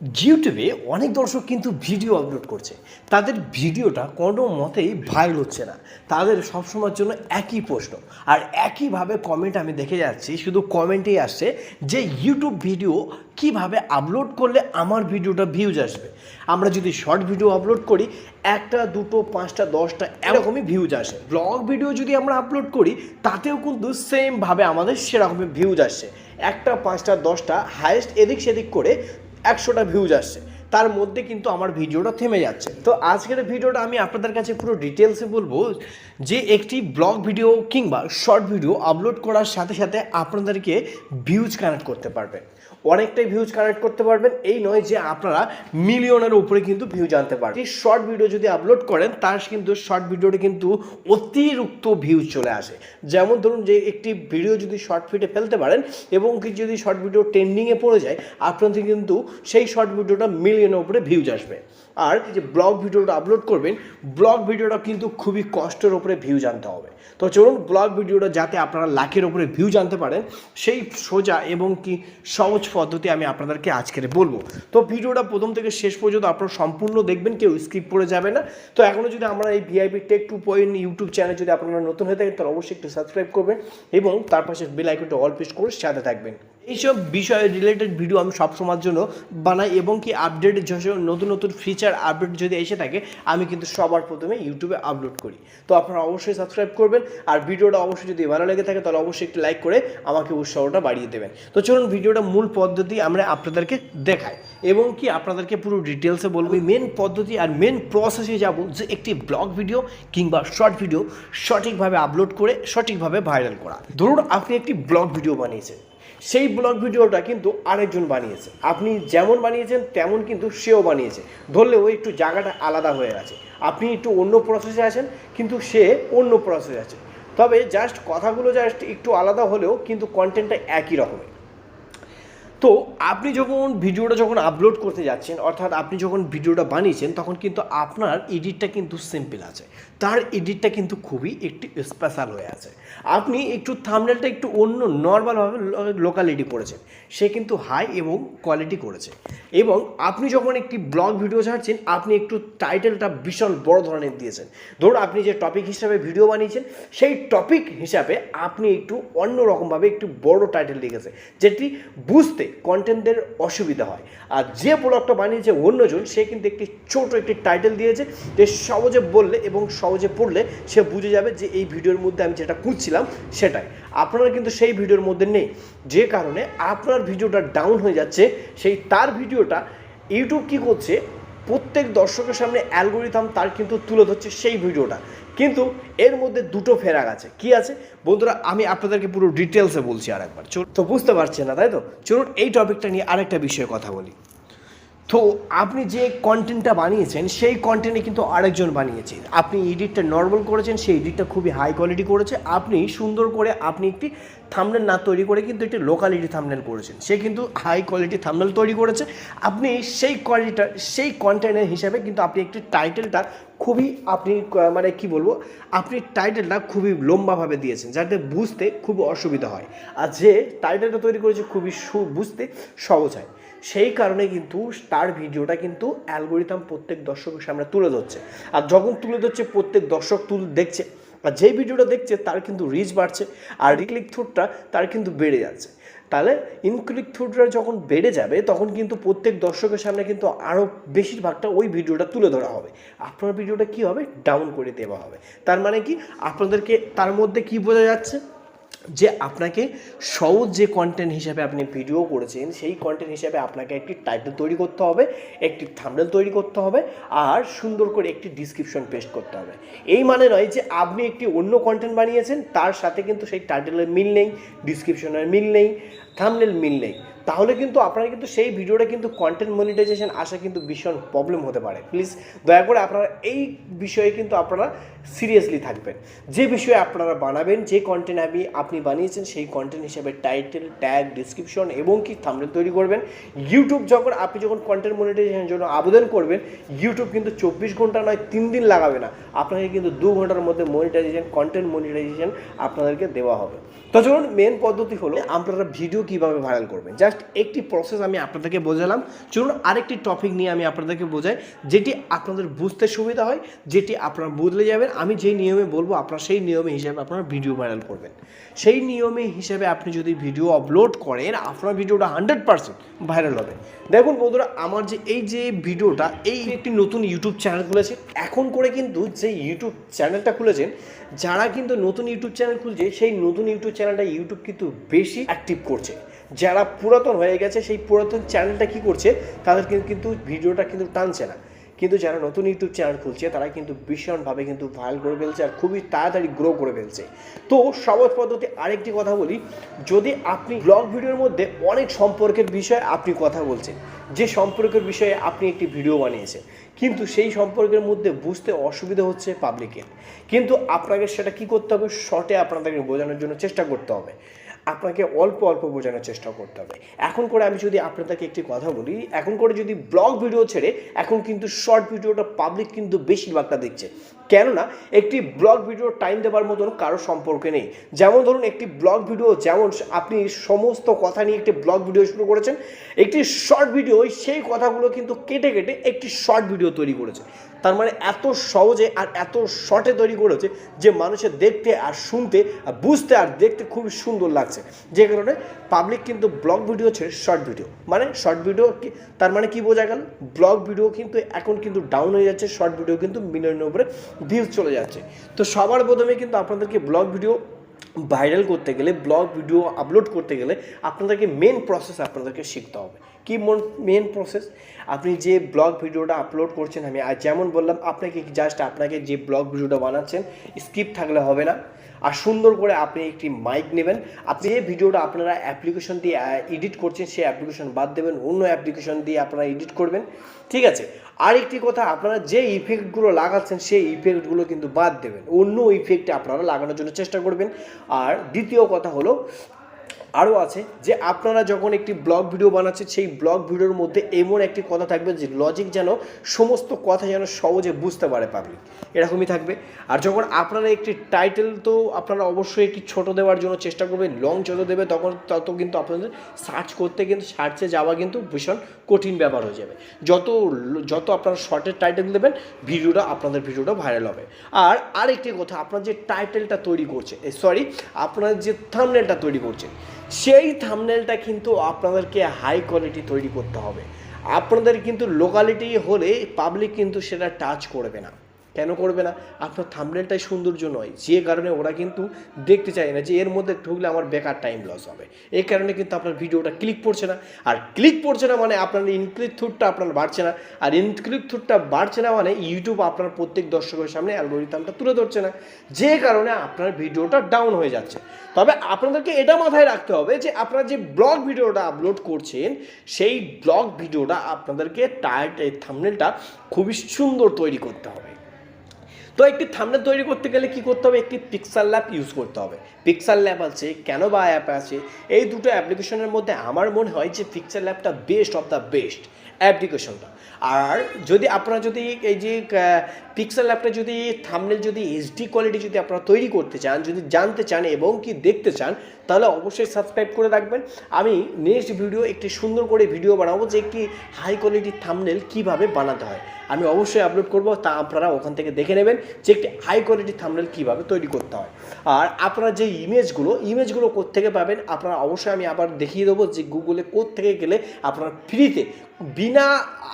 ইউটিউবে অনেক দর্শক কিন্তু ভিডিও আপলোড করছে। তাদের ভিডিওটা কোনো মতেই ভাইরাল হচ্ছে না। তাদের সবসময়ের জন্য একই প্রশ্ন। আর একইভাবে কমেন্ট আমি দেখে যাচ্ছি, শুধু কমেন্টেই আসছে যে ইউটিউব ভিডিও কীভাবে আপলোড করলে আমার ভিডিওটা ভিউজ আসবে? আমরা যদি শর্ট ভিডিও আপলোড করি, একটা, দুটো, পাঁচটা, দশটা এরকমই ভিউজ আসে। ব্লগ ভিডিও যদি আমরা আপলোড করি, তাতেও কিন্তু সেমভাবে আমাদের সেরকমই ভিউজ আসছে। একটা, পাঁচটা, দশটা হায়েস্ট এদিক সেদিক করে একশোটা ভিউজ আসছে। তার মধ্যে কিন্তু আমার ভিডিওটা থেমে যাচ্ছে। তো আজকের ভিডিওটা আমি আপনাদের কাছে পুরো ডিটেলসে বলব যে একটি ব্লগ ভিডিও কিংবা শর্ট ভিডিও আপলোড করার সাথে সাথে আপনাদেরকে ভিউজ কানেক্ট করতে পারবেন অনেকটাই ভিউজ কানেক্ট করতে পারবেন। এই নয় যে আপনারা মিলিয়নের উপরে কিন্তু ভিউ জানতে পারবেন। এই শর্ট ভিডিও যদি আপলোড করেন, তার কিন্তু শর্ট ভিডিওটা কিন্তু অতিরিক্ত ভিউজ চলে আসে। যেমন ধরুন যে একটি ভিডিও যদি শর্ট ফিটে ফেলতে পারেন এবং কি যদি শর্ট ভিডিও ট্রেন্ডিংয়ে পড়ে যায় আপনাদের কিন্তু সেই শর্ট ভিডিওটা মিলিয়নের উপরে ভিউজ আসবে। আর যে ব্লগ ভিডিওটা আপলোড করবেন ব্লগ ভিডিওটা কিন্তু খুবই কষ্টের উপরে ভিউ জানতে হবে। তো চলুন ব্লগ ভিডিওটা যাতে আপনারা লাখের উপরে ভিউ জানতে পারেন, সেই সোজা এবং কি সহজ পদ্ধতি আমি আপনাদেরকে আজকের বলব। তো ভিডিওটা প্রথম থেকে শেষ পর্যন্ত আপনারা সম্পূর্ণ দেখবেন, কেউ স্কিপ করে যাবে না। তো এখনও যদি আমরা এই VIP tech two point YouTube channel যদি আপনারা নতুন হয়ে থাকেন, তাহলে অবশ্যই একটু সাবস্ক্রাইব করবেন এবং তার পাশে বেল আইকনটা অল প্রেস করে সাথে থাকবেন। এইসব বিষয়ে রিলেটেড ভিডিও আমি সবসময়ের জন্য বানাই এবং কি আপডেট যেসব নতুন নতুন ফিচার আপডেট যদি এসে থাকে, আমি কিন্তু সবার প্রথমে ইউটিউবে আপলোড করি। তো আপনারা অবশ্যই সাবস্ক্রাইব করবেন আর ভিডিওটা অবশ্যই যদি ভালো লেগে থাকে, তাহলে অবশ্যই একটু লাইক করে আমাকে উৎসাহটা বাড়িয়ে দেবেন। তো চলুন ভিডিওটা মূল পদ্ধতি আমরা আপনাদেরকে দেখাই এবং কি আপনাদেরকে পুরো ডিটেলসে বলব। মেন পদ্ধতি আর মেন প্রসেসে যাব যে একটি ব্লগ ভিডিও কিংবা শর্ট ভিডিও সঠিকভাবে আপলোড করে, সঠিকভাবে ভাইরাল করা। ধরুন আপনি একটি ব্লগ ভিডিও বানিয়েছেন। সেই ব্লগ ভিডিওটা কিন্তু আরেকজন বানিয়েছে। আপনি যেমন বানিয়েছেন, তেমন কিন্তু সেও বানিয়েছে। ধরলেও একটু জায়গাটা আলাদা হয়ে আছে। আপনি একটু অন্য প্রসেসে আছেন, কিন্তু সে অন্য প্রসেসে আছে। তবে জাস্ট কথাগুলো জাস্ট একটু আলাদা হলেও কিন্তু কন্টেন্টটা একই রকমের। তো আপনি যখন ভিডিওটা যখন আপলোড করতে যাচ্ছেন, অর্থাৎ আপনি যখন ভিডিওটা বানিয়েছেন, তখন কিন্তু আপনার এডিটটা কিন্তু সিম্পল আছে। তার এডিটটা কিন্তু খুবই একটি স্পেশাল হয়ে আছে। আপনি একটু থামনেলটা একটু অন্য নর্মালভাবে লোকালিটি করেছেন। সে কিন্তু হাই এবং কোয়ালিটি করেছে। এবং আপনি যখন একটি ব্লগ ভিডিও ছাড়ছেন, আপনি একটু টাইটেলটা ভীষণ বড় ধরনের দিয়েছেন। ধরুন আপনি যে টপিক হিসাবে ভিডিও বানিয়েছেন, সেই টপিক হিসাবে আপনি একটু অন্য রকমভাবে একটু বড় টাইটেল লিখেছে যেটি বুঝতে কন্টেন্টের অসুবিধা হয়। আর যে ব্লগটা বানিয়েছে অন্যজন, সে কিন্তু একটি ছোট একটি টাইটেল দিয়েছে, যে সহজে বললে এবং সহজে পড়লে সে বুঝে যাবে যে এই ভিডিওর মধ্যে আমি যেটা খুঁজছিলাম সেটাই। আপনারা কিন্তু সেই ভিডিওর মধ্যে নেই। যে কারণে আপনার ভিডিওটা ডাউন হয়ে যাচ্ছে, সেই তার ভিডিওটা ইউটিউব কী করছে? প্রত্যেক দর্শকের সামনে অ্যালগোরিথাম তার কিন্তু তুলে ধরছে সেই ভিডিওটা। কিন্তু এর মধ্যে দুটো ফেরাক আছে। কি আছে? বন্ধুরা, আমি আপনাদেরকে পুরো ডিটেলসে বলছি আর একবার তো বুঝতে পারছেন না, তাই তো? চলুন এই টপিকটা নিয়ে আরেকটা বিষয়ে কথা বলি। তো আপনি যে কন্টেন্টটা বানিয়েছেন, সেই কন্টেন্টে কিন্তু আরেকজন বানিয়েছে। আপনি এডিটটা নর্মাল করেছেন, সেই এডিটটা খুবই হাই কোয়ালিটি করেছে। আপনি সুন্দর করে আপনি একটি থামনেল না তৈরি করে কিন্তু একটি লোকালিটি থামনেল করেছেন। সে কিন্তু হাই কোয়ালিটি থামনেল তৈরি করেছে। আপনি সেই কোয়ালিটিটা সেই কন্টেন্টের হিসাবে কিন্তু আপনি একটি টাইটেলটা খুবই আপনি মানে কি বলব, আপনি টাইটেলটা খুবই লম্বাভাবে দিয়েছেন, যাতে বুঝতে খুব অসুবিধা হয়। আর যে টাইটেলটা তৈরি করেছে খুবই বুঝতে সহজ হয়। সেই কারণে কিন্তু তার ভিডিওটা কিন্তু অ্যালগোরিথাম প্রত্যেক দর্শকের সামনে তুলে ধরছে। আর যখন তুলে ধরছে, প্রত্যেক দর্শক তুল দেখছে, আর যেই ভিডিওটা দেখছে, তার কিন্তু রিচ বাড়ছে, আর রিক্লিক থ্রুটটা তার কিন্তু বেড়ে যাচ্ছে। তাহলে ইনক্লিক থ্রুটটা যখন বেড়ে যাবে, তখন কিন্তু প্রত্যেক দর্শকের সামনে কিন্তু আরও বেশিরভাগটা ওই ভিডিওটা তুলে ধরা হবে। আপনার ভিডিওটা কি হবে? ডাউন করে দেওয়া হবে। তার মানে কি? আপনাদেরকে তার মধ্যে কি বোঝা যাচ্ছে? যে আপনাকে সহজ যে কন্টেন্ট হিসাবে আপনি ভিডিও করেছেন, সেই কন্টেন্ট হিসাবে আপনাকে একটি টাইটেল তৈরি করতে হবে, একটি থামডেল তৈরি করতে হবে, আর সুন্দর করে একটি ডিসক্রিপশন পেস্ট করতে হবে। এই মানে নয় যে আপনি একটি অন্য কন্টেন্ট বানিয়েছেন, তার সাথে কিন্তু সেই টাইটেলের মিল নেই ডিসক্রিপশনের মিল নেই থামডেল মিল নেই। তাহলে কিন্তু আপনারা কিন্তু সেই ভিডিওটা কিন্তু কন্টেন্ট মনিটাইজেশন আসা কিন্তু ভীষণ প্রবলেম হতে পারে। প্লিজ দয়া করে আপনারা এই বিষয়ে কিন্তু আপনারা সিরিয়াসলি থাকবেন। যে বিষয়ে আপনারা বানাবেন, যে কন্টেন্ট আমি, আপনি বানিয়েছেন, সেই কন্টেন্ট হিসাবে টাইটেল ট্যাগ ডিসক্রিপশন এবং কি থামনেল তৈরি করবেন। ইউটিউব যখন, আপনি যখন কন্টেন্ট মনিটাইজেশনের জন্য আবেদন করবেন ইউটিউব কিন্তু চব্বিশ ঘণ্টা নয়, তিন দিন লাগাবে না। আপনাকে কিন্তু দু ঘণ্টার মধ্যে মনিটাইজেশন কন্টেন্ট মনিটাইজেশন আপনাদেরকে দেওয়া হবে। তো চলুন মেন পদ্ধতি হলো আপনারা ভিডিও কীভাবে ভাইরাল করবেন। জাস্ট একটি প্রসেস আমি আপনাদেরকে বোঝালাম। চলুন, আরেকটি টপিক নিয়ে আমি আপনাদেরকে বোঝাই, যেটি আপনাদের বুঝতে সুবিধা হয়, যেটি আপনারা বুঝলে যাবেন। আমি যেই নিয়মে বলব, আপনারা সেই নিয়মে হিসাবে আপনারা ভিডিও ভাইরাল করবেন। সেই নিয়মে হিসাবে আপনি যদি ভিডিও আপলোড করেন, আপনার ভিডিওটা হান্ড্রেড পার্সেন্ট ভাইরাল হবে। দেখুন বন্ধুরা, আমার যে এই যে ভিডিওটা এই একটি নতুন ইউটিউব চ্যানেল খুলেছে। এখন করে কিন্তু যে ইউটিউব চ্যানেলটা খুলেছেন যারা কিন্তু নতুন ইউটিউব চ্যানেল খুলছে, সেই নতুন ইউটিউব চ্যানেলটা ইউটিউব কিন্তু বেশি অ্যাক্টিভ করছে। যারা পুরাতন হয়ে গেছে, সেই পুরাতন চ্যানেলটা কি করছে, তাদের কিন্তু- কিন্তু ভিডিওটা কিন্তু টানছে না। কিন্তু যারা নতুন ইউটিউব চ্যানেল খুলছে, তারা কিন্তু ভীষণভাবে কিন্তু ভাইরাল করে ফেলছে আর খুবই তাড়াতাড়ি গ্রো করে ফেলছে। তো সহজ পদ্ধতি আরেকটি কথা বলি, যদি আপনি ব্লগ ভিডিওর মধ্যে অনেক সম্পর্কের বিষয়ে আপনি কথা বলছেন, যে সম্পর্কের বিষয়ে আপনি একটি ভিডিও বানিয়েছেন, কিন্তু সেই সম্পর্কের মধ্যে বুঝতে অসুবিধা হচ্ছে পাবলিকের কিন্তু আপনাকে সেটা কি করতে হবে? শর্টে আপনাদেরকে বোঝানোর জন্য চেষ্টা করতে হবে। আপনাকে অল্প অল্প বোঝানোর চেষ্টা করতে হবে। এখন করে আমি যদি আপনাদেরকে একটি কথা বলি, এখন করে যদি ব্লগ ভিডিও ছেড়ে এখন কিন্তু শর্ট ভিডিওটা পাবলিক কিন্তু বেশিরভাগটা দেখছে। কেননা, একটি ব্লগ ভিডিও টাইম দেওয়ার মতন কারও সম্পর্কে নেই। যেমন ধরুন, একটি ব্লগ ভিডিও যেমন আপনি সমস্ত কথা নিয়ে একটি ব্লগ ভিডিও শুরু করেছেন, একটি শর্ট ভিডিও সেই কথাগুলো কিন্তু কেটে কেটে একটি শর্ট ভিডিও তৈরি করেছে। তার মানে এত সহজে আর এত শর্টে তৈরি করেছে যে মানুষের দেখতে আর শুনতে, আর বুঝতে আর দেখতে খুবই সুন্দর লাগছে। যে কারণে পাবলিক কিন্তু ব্লগ ভিডিও ছেড়ে শর্ট ভিডিও মানে শর্ট ভিডিও তার মানে কি বোঝা গেল? ব্লগ ভিডিও কিন্তু এখন কিন্তু ডাউন হয়ে যাচ্ছে শর্ট ভিডিও কিন্তু মিলিয়নের উপরে ভিউজ চলে যাচ্ছে। তো সবার প্রথমে কিন্তু আপনাদেরকে ব্লগ ভিডিও ভাইরাল করতে গেলে ব্লগ ভিডিও আপলোড করতে গেলে আপনাদেরকে মেন প্রসেস আপনাদেরকে শিখতে হবে। কি মেন প্রসেস আপনি যে ব্লগ ভিডিওটা আপলোড করছেন, আমি আর যেমন বললাম, আপনাকে জাস্ট আপনাকে যে ব্লগ ভিডিওটা বানাচ্ছেন স্কিপ থাকলে হবে না। আর সুন্দর করে আপনি একটি মাইক নেবেন। আপনি যে ভিডিওটা আপনারা অ্যাপ্লিকেশন দিয়ে এডিট করছেন, সেই অ্যাপ্লিকেশন বাদ দেবেন, অন্য অ্যাপ্লিকেশন দিয়ে আপনারা এডিট করবেন। ঠিক আছে? আর একটি কথা, আপনারা যে ইফেক্টগুলো লাগাচ্ছেন, সেই ইফেক্টগুলো কিন্তু বাদ দেবেন। অন্য ইফেক্ট আপনারা লাগানোর জন্য চেষ্টা করবেন। আর দ্বিতীয় কথা হলো আরও আছে যে আপনারা যখন একটি ব্লগ ভিডিও বানাচ্ছেন, সেই ব্লগ ভিডিওর মধ্যে এমন একটি কথা থাকবে যে লজিক যেন সমস্ত কথা যেন সহজে বুঝতে পারে পাবলিক এরকমই থাকবে। আর যখন আপনারা একটি টাইটেল তো আপনারা অবশ্যই একটি ছোট দেওয়ার জন্য চেষ্টা করবেন লং যত দেবে, তখন তত কিন্তু আপনাদের সার্চ করতে কিন্তু সার্চে যাওয়া কিন্তু ভীষণ কঠিন ব্যাপার হয়ে যাবে। যত যত আপনারা শর্টের টাইটেল দেবেন, ভিডিওটা আপনাদের ভিডিওটা ভাইরাল হবে। আর আরেকটি কথা, আপনার যে টাইটেলটা তৈরি করছে সরি আপনার যে থামনেলটা তৈরি করছে সেই থামনেলটা কিন্তু আপনাদেরকে হাই কোয়ালিটি তৈরি করতে হবে। আপনাদের কিন্তু লোকালিটি হলে পাবলিক কিন্তু সেটা টাচ করবে না। কেন করবে না? আপনার থামনেলটাই সৌন্দর্য নয়। যে কারণে ওরা কিন্তু দেখতে চায় না যে এর মধ্যে ঢুকলে আমার বেকার টাইম লস হবে। এই কারণে কিন্তু আপনার ভিডিওটা ক্লিক পড়ছে না। আর ক্লিক পড়ছে না মানে আপনার ইনক্লিক থ্রুটটা আপনার বাড়ছে না। আর ইনক্লিক থ্রুটটা বাড়ছে না মানে ইউটিউব আপনার প্রত্যেক দর্শকের সামনে অ্যালগোরিথামটা তুলে ধরছে না। যে কারণে আপনার ভিডিওটা ডাউন হয়ে যাচ্ছে। তবে আপনাদেরকে এটা মাথায় রাখতে হবে যে আপনারা যে ব্লগ ভিডিওটা আপলোড করছেন, সেই ব্লগ ভিডিওটা আপনাদেরকে টাইট এই থামনেলটা খুবই সুন্দর তৈরি করতে হবে। তো একটি থামনেল তৈরি করতে গেলে কি করতে হবে? একটি পিক্সার ল্যাব ইউজ করতে হবে। পিক্সাল ল্যাব আছে, কেন বা অ্যাপ আছে, এই দুটো অ্যাপ্লিকেশনের মধ্যে আমার মনে হয় যে পিক্সাল ল্যাবটা বেস্ট অফ দ্য বেস্ট অ্যাপ্লিকেশনটা আর যদি আপনারা যদি এই যে পিক্সেল অ্যাপটা যদি থামনেল যদি এইচডি কোয়ালিটি যদি আপনারা তৈরি করতে চান, যদি জানতে চান এবং কি দেখতে চান, তাহলে অবশ্যই সাবস্ক্রাইব করে রাখবেন। আমি নেক্সট ভিডিও একটি সুন্দর করে ভিডিও বানাবো যে একটি হাই কোয়ালিটির থামনেল কীভাবে বানাতে হয়। আমি অবশ্যই আপলোড করব, তা আপনারা ওখান থেকে দেখে নেবেন যে একটি হাই কোয়ালিটির থামনেল কীভাবে তৈরি করতে হয়। আর আপনারা যে ইমেজগুলো ইমেজগুলো কোত্থেকে পাবেন? আপনারা অবশ্যই আমি আবার দেখিয়ে দেবো যে গুগলে কোত্থেকে গেলে আপনার ফ্রিতে বিনা,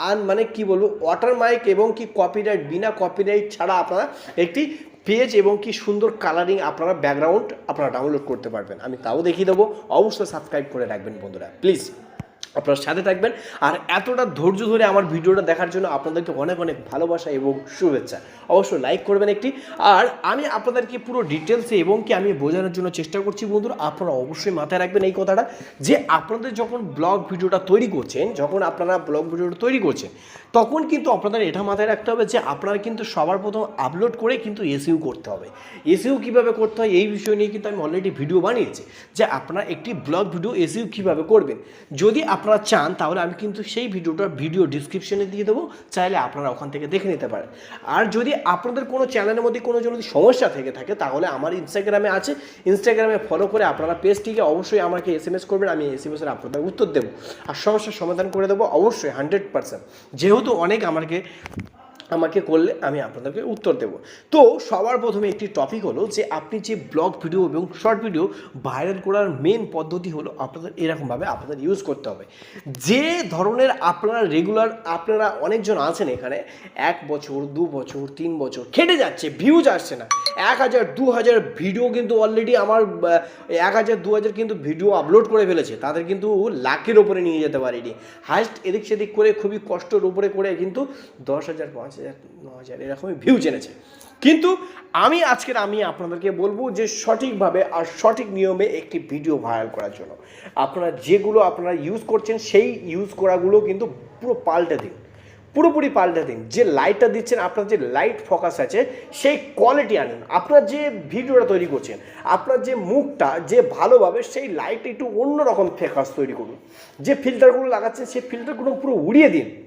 আন মানে কি বলব ওয়াটার মাইক এবং কি কপিরাইট বিনা কপিরাইট ছাড়া আপনারা একটি পেজ এবং কি সুন্দর কালারিং আপনারা ব্যাকগ্রাউন্ড আপনারা ডাউনলোড করতে পারবেন। আমি তাও দেখিয়ে দেবো। অবশ্যই সাবস্ক্রাইব করে রাখবেন বন্ধুরা। প্লিজ আপনার সাথে থাকবেন। আর এতটা ধৈর্য ধরে আমার ভিডিওটা দেখার জন্য আপনাদেরকে অনেক অনেক ভালোবাসা এবং শুভেচ্ছা। অবশ্যই লাইক করবেন একটি। আর আমি আপনাদেরকে পুরো ডিটেলসে এবং কি আমি বোঝানোর জন্য চেষ্টা করছি বন্ধুরা, আপনারা অবশ্যই মাথায় রাখবেন এই কথাটা যে আপনাদের যখন ব্লগ ভিডিওটা তৈরি করছেন, যখন আপনারা ব্লগ ভিডিওটা তৈরি করছেন, তখন কিন্তু আপনাদের এটা মাথায় রাখতে হবে যে আপনারা কিন্তু সবার প্রথম আপলোড করে কিন্তু এসইউ করতে হবে। এসইউ কীভাবে করতে হয় এই বিষয় নিয়ে কিন্তু আমি অলরেডি ভিডিও বানিয়েছি যে আপনারা একটি ব্লগ ভিডিও এসইউ কীভাবে করবেন। যদি আপনারা চান, তাহলে আমি কিন্তু সেই ভিডিওটা ভিডিও ডিসক্রিপশনে দিয়ে দেবো, চাইলে আপনারা ওখান থেকে দেখে নিতে পারেন। আর যদি আপনাদের কোনো চ্যানেলের মধ্যে কোনো যদি সমস্যা থেকে থাকে, তাহলে আমার ইনস্টাগ্রামে আছে। ইনস্টাগ্রামে ফলো করে আপনারা পেজটিকে অবশ্যই আমাকে এস এম এস করবেন, আমি এস এম এসের আপনাদের উত্তর দেবো। আর সমস্যার সমাধান করে দেবো অবশ্যই হান্ড্রেড পার্সেন্ট যেহেতু অনেক আমাকে আমাকে করলে আমি আপনাদেরকে উত্তর দেব। তো সবার প্রথমে একটি টপিক হলো যে আপনি যে ব্লগ ভিডিও এবং শর্ট ভিডিও ভাইরাল করার মেন পদ্ধতি হলো আপনাদের এরকমভাবে আপনাদের ইউজ করতে হবে। যে ধরনের আপনারা রেগুলার আপনারা অনেকজন আছেন এখানে, এক বছর, দু বছর, তিন বছর খেটে যাচ্ছে ভিউজ আসছে না। এক হাজার, দু হাজার ভিডিও কিন্তু অলরেডি আমার এক হাজার, দু হাজার কিন্তু ভিডিও আপলোড করে ফেলেছে। তাদের কিন্তু লাখের ওপরে নিয়ে যেতে পারিনি। হাইস্ট এদিক সেদিক করে খুবই কষ্টের উপরে করে কিন্তু দশ হাজার, পাঁচ হাজার ন হাজার, এরকমই ভিউ জেনেছে। কিন্তু আমি আজকের আমি আপনাদেরকে বলব যে সঠিকভাবে আর সঠিক নিয়মে একটি ভিডিও ভাইরাল করার জন্য। আপনারা যেগুলো আপনারা ইউজ করছেন, সেই ইউজ করাগুলো কিন্তু পুরো পাল্টে দিন। পুরোপুরি পাল্টে দিন। যে লাইটটা দিচ্ছেন, আপনার যে লাইট ফোকাস আছে, সেই কোয়ালিটি আনুন। আপনার যে ভিডিওটা তৈরি করছেন, আপনার যে মুখটা যে ভালোভাবে, সেই লাইট একটু অন্যরকম ফোকাস তৈরি করুন। যে ফিল্টারগুলো লাগাচ্ছেন, সেই ফিল্টারগুলো পুরো উড়িয়ে দিন।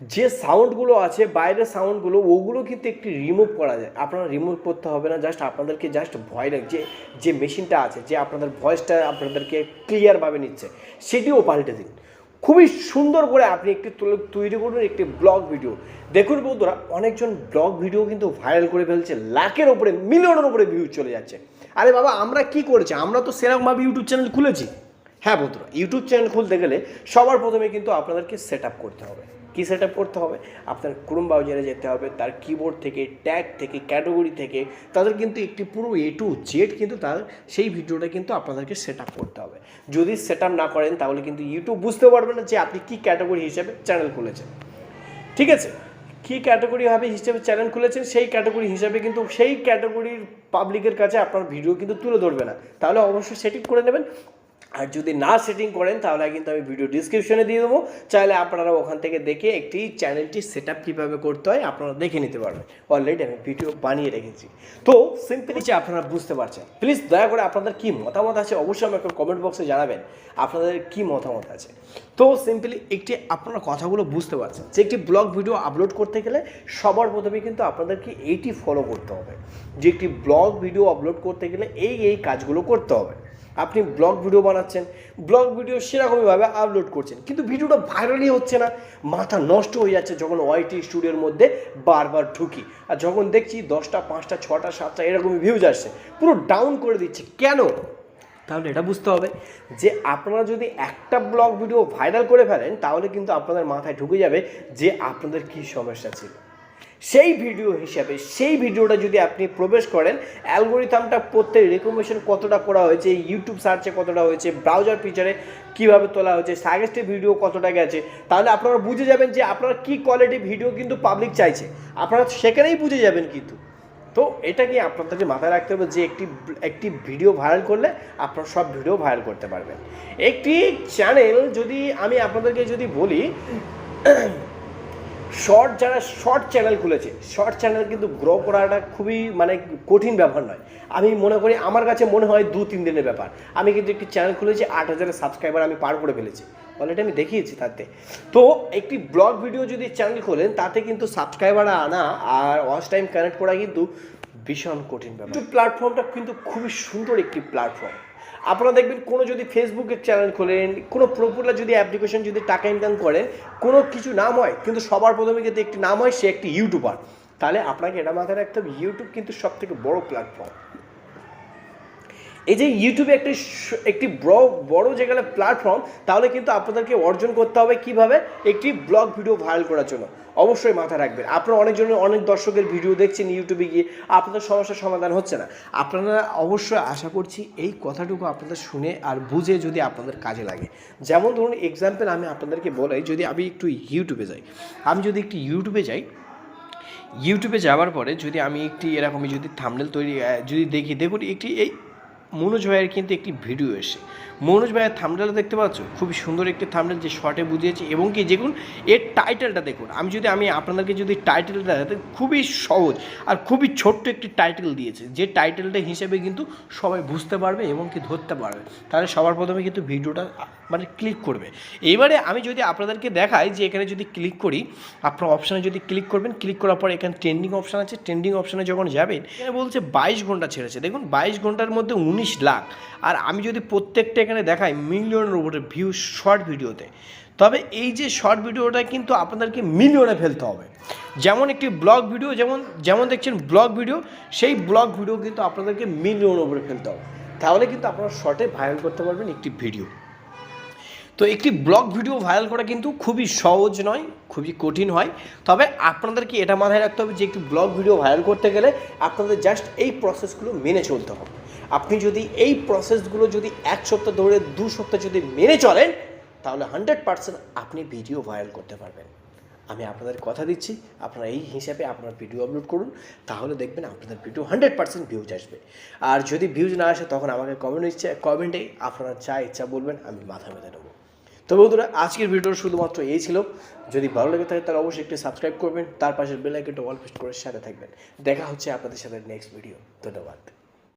যে সাউন্ডগুলো আছে, বাইরের সাউন্ডগুলো ওগুলো কিন্তু একটু রিমুভ করা যায়। আপনারা রিমুভ করতে হবে না জাস্ট আপনাদেরকে জাস্ট ভয় যে যে মেশিনটা আছে, যে আপনাদের ভয়েসটা আপনাদেরকে ক্লিয়ারভাবে নিচ্ছে, সেটিও পাল্টে দিন। খুবই সুন্দর করে আপনি একটি তৈরি করুন একটি ব্লগ ভিডিও দেখুন বন্ধুরা, অনেকজন ব্লগ ভিডিও কিন্তু ভাইরাল করে ফেলছে, লাখের ওপরে মিলিয়নের উপরে ভিউ চলে যাচ্ছে। আরে বাবা, আমরা কি করেছি? আমরা তো সেরকমভাবে ইউটিউব চ্যানেল খুলেছি। হ্যাঁ বন্ধুরা ইউটিউব চ্যানেল খুলতে গেলে সবার প্রথমে কিন্তু আপনাদেরকে সেট করতে হবে। কী সেট করতে হবে? আপনার ক্রোম ব্রাউজারে যেতে হবে, তার কিবোর্ড থেকে ট্যাগ থেকে ক্যাটাগরি থেকে, তাদের কিন্তু একটি পুরো এ টু জেড কিন্তু তার সেই ভিডিওটা কিন্তু আপনাদেরকে সেট করতে হবে। যদি সেট না করেন তাহলে কিন্তু ইউটিউব বুঝতে পারবে না যে আপনি কী ক্যাটাগরি হিসেবে চ্যানেল খুলেছেন। ঠিক আছে? কী ক্যাটাগরি হবে হিসেবে চ্যানেল খুলেছেন, সেই ক্যাটাগরি হিসাবে কিন্তু সেই ক্যাটাগরির পাবলিকের কাছে আপনার ভিডিও কিন্তু তুলে ধরবে না। তাহলে অবশ্যই সেটিং করে নেবেন। আর যদি না সেটিং করেন, তাহলে কিন্তু আমি ভিডিও ডিসক্রিপশনে দিয়ে দেবো। চাইলে আপনারা ওখান থেকে দেখে একটি চ্যানেলটি সেট আপ কীভাবে করতে হয়, আপনারা দেখে নিতে পারবেন। অলরেডি আমি ভিডিও বানিয়ে রেখেছি। তো সিম্পলি যে আপনারা বুঝতে পারছেন। প্লিজ দয়া করে আপনাদের কী মতামত আছে, অবশ্যই আমাকে কমেন্ট বক্সে জানাবেন। আপনাদের কী মতামত আছে? তো সিম্পলি একটি আপনারা কথাগুলো বুঝতে পারছেন যে একটি ব্লগ ভিডিও আপলোড করতে গেলে সবার প্রথমে কিন্তু আপনাদেরকে এইটি ফলো করতে হবে। যে একটি ব্লগ ভিডিও আপলোড করতে গেলে এই এই কাজগুলো করতে হবে। আপনি ব্লগ ভিডিও বানাচ্ছেন, ব্লগ ভিডিও সেরকমইভাবে আপলোড করছেন, কিন্তু ভিডিওটা ভাইরালই হচ্ছে না, মাথা নষ্ট হয়ে যাচ্ছে যখন ওয়াইটি স্টুডিওর মধ্যে বারবার ঢুকি। আর যখন দেখছি দশটা, পাঁচটা, ছটা, সাতটা এরকমই ভিউজ আসছে, পুরো ডাউন করে দিচ্ছে। কেন? তাহলে এটা বুঝতে হবে যে আপনারা যদি একটা ব্লগ ভিডিও ভাইরাল করে ফেলেন, তাহলে কিন্তু আপনাদের মাথায় ঢুকে যাবে যে আপনাদের কী সমস্যা ছিল। সেই ভিডিও হিসাবে, সেই ভিডিওটা যদি আপনি প্রবেশ করেন, অ্যালগোরিথামটা প্রত্যেক রেকমেন্ডেশন কতটা করা হয়েছে ইউটিউব সার্চে কতটা হয়েছে ব্রাউজার ফিচারে কীভাবে তোলা হয়েছে সাজেস্টেড ভিডিও কতটা গেছে, তাহলে আপনারা বুঝে যাবেন যে আপনারা কী কোয়ালিটি ভিডিও কিন্তু পাবলিক চাইছে। আপনারা সেখানেই বুঝে যাবেন কিন্তু। তো এটা কি আপনাদেরকে মাথায় রাখতে হবে যে একটি একটি ভিডিও ভাইরাল করলে আপনারা সব ভিডিও ভাইরাল করতে পারবেন। একটি চ্যানেল যদি আমি আপনাদেরকে যদি বলি শর্ট যারা শর্ট চ্যানেল খুলেছে শর্ট চ্যানেল কিন্তু গ্রো করাটা খুবই মানে কঠিন ব্যাপার নয়। আমি মনে করি আমার কাছে মনে হয় দু, তিন দিনের ব্যাপার। আমি কিন্তু একটি চ্যানেল খুলেছি, আট হাজারের সাবস্ক্রাইবার আমি পার করে ফেলেছি। অলরেডি আমি দেখিয়েছি তাতে। তো একটি ব্লগ ভিডিও যদি চ্যানেল খোলেন, তাতে কিন্তু সাবস্ক্রাইবার আনা আর ওয়াচ টাইম কানেক্ট করা কিন্তু ভীষণ কঠিন ব্যাপার। প্ল্যাটফর্মটা কিন্তু খুবই সুন্দর একটি প্ল্যাটফর্ম আপনারা দেখবেন কোনো যদি ফেসবুকের চ্যানেল খোলেন, কোনো প্রপুলার যদি অ্যাপ্লিকেশন যদি টাকা ইনকাম করেন কোনো কিছু নাম হয়, কিন্তু সবার প্রথমে যদি একটি নাম হয়, সে একটি ইউটিউবার তাহলে আপনাকে এটা মাথায় রাখতে হবে ইউটিউব কিন্তু সবথেকে বড় প্ল্যাটফর্ম এই যে ইউটিউবে একটি একটি বড় বড় যেখানে প্ল্যাটফর্ম তাহলে কিন্তু আপনাদেরকে অর্জন করতে হবে কীভাবে? একটি ব্লগ ভিডিও ভাইরাল করার জন্য। অবশ্যই মাথায় রাখবেন। আপনারা অনেকজনের, অনেক দর্শকের ভিডিও দেখছেন ইউটিউবে গিয়ে, আপনাদের সমস্যার সমাধান হচ্ছে না। আপনারা অবশ্যই আশা করছি এই কথাটুকু আপনাদের শুনে আর বুঝে যদি আপনাদের কাজে লাগে। যেমন ধরুন এক্সাম্পল আমি আপনাদেরকে বলাই, যদি আমি একটু ইউটিউবে যাই। আমি যদি একটু ইউটিউবে যাই ইউটিউবে যাওয়ার পরে যদি আমি একটি এরকমই যদি থামনেল তৈরি যদি দেখি, দেখুন, একটি এই মনোজ ভাইয়ের কিন্তু একটি ভিডিও এসে। মনোজ ভাইয়ের থামনেলটা দেখতে পাচ্ছ? খুবই সুন্দর একটি থামনেল যে শর্টে বুঝিয়েছে এবং কি দেখুন, এর টাইটেলটা দেখুন। আমি যদি, আমি আপনাদেরকে যদি টাইটেলটা খুবই সহজ আর খুবই ছোট্ট একটি টাইটেল দিয়েছে। যে টাইটেলটা হিসেবে কিন্তু সবাই বুঝতে পারবে এবং কি ধরতে পারবে। তাহলে সবার প্রথমে কিন্তু ভিডিওটা মানে ক্লিক করবে। এইবারে আমি যদি আপনাদেরকে দেখাই যে এখানে যদি ক্লিক করি, আপনার অপশানে যদি ক্লিক করবেন ক্লিক করার পর এখানে ট্রেন্ডিং অপশান আছে। ট্রেন্ডিং অপশানে যখন যাবেন, এখানে বলছে বাইশ ঘণ্টা ছেড়েছে। দেখুন, বাইশ ঘণ্টার মধ্যে উনিশ লাখ। আর আমি যদি প্রত্যেকটা এখানে দেখাই মিলিয়নের উপরে ভিউ শর্ট ভিডিওতে তবে এই যে শর্ট ভিডিওটা কিন্তু আপনাদেরকে মিলিয়নে ফেলতে হবে। যেমন একটি ব্লগ ভিডিও যেমন যেমন দেখছেন ব্লগ ভিডিও সেই ব্লগ ভিডিও কিন্তু আপনাদেরকে মিলিয়নের উপরে ফেলতে হবে। তাহলে কিন্তু আপনারা শর্টে ভাইরাল করতে পারবেন একটি ভিডিও তো একটি ব্লগ ভিডিও ভাইরাল করা কিন্তু খুবই সহজ নয়, খুবই কঠিন হয়। তবে আপনাদেরকে এটা মাথায় রাখতে হবে যে একটি ব্লগ ভিডিও ভাইরাল করতে গেলে আপনাদের জাস্ট এই প্রসেসগুলো মেনে চলতে হবে। আপনি যদি এই প্রসেসগুলো যদি এক সপ্তাহ ধরে, দু সপ্তাহ যদি মেনে চলেন, তাহলে হান্ড্রেড পার্সেন্ট আপনি ভিডিও ভাইরাল করতে পারবেন। আমি আপনাদের কথা দিচ্ছি, আপনারা এই হিসাবে আপনার ভিডিও আপলোড করুন, তাহলে দেখবেন আপনাদের ভিডিও হান্ড্রেড পার্সেন্ট ভিউজ আসবে। আর যদি ভিউজ না আসে, তখন আমাকে কমেন্ট ইচ্ছে কমেন্টে আপনারা যা ইচ্ছা বলবেন, আমি মাথা বেঁধে নেব। তো বন্ধুরা, আজকের ভিডিও শুধুমাত্র এই ছিল। যদি ভালো লেগে থাকে, তাহলে অবশ্যই একটু সাবস্ক্রাইব করবেন, তার পাশের বেল আইকনটা অল প্রেস করে সাথে থাকবেন। দেখা হচ্ছে আপনাদের সাথে নেক্সট ভিডিও ধন্যবাদ।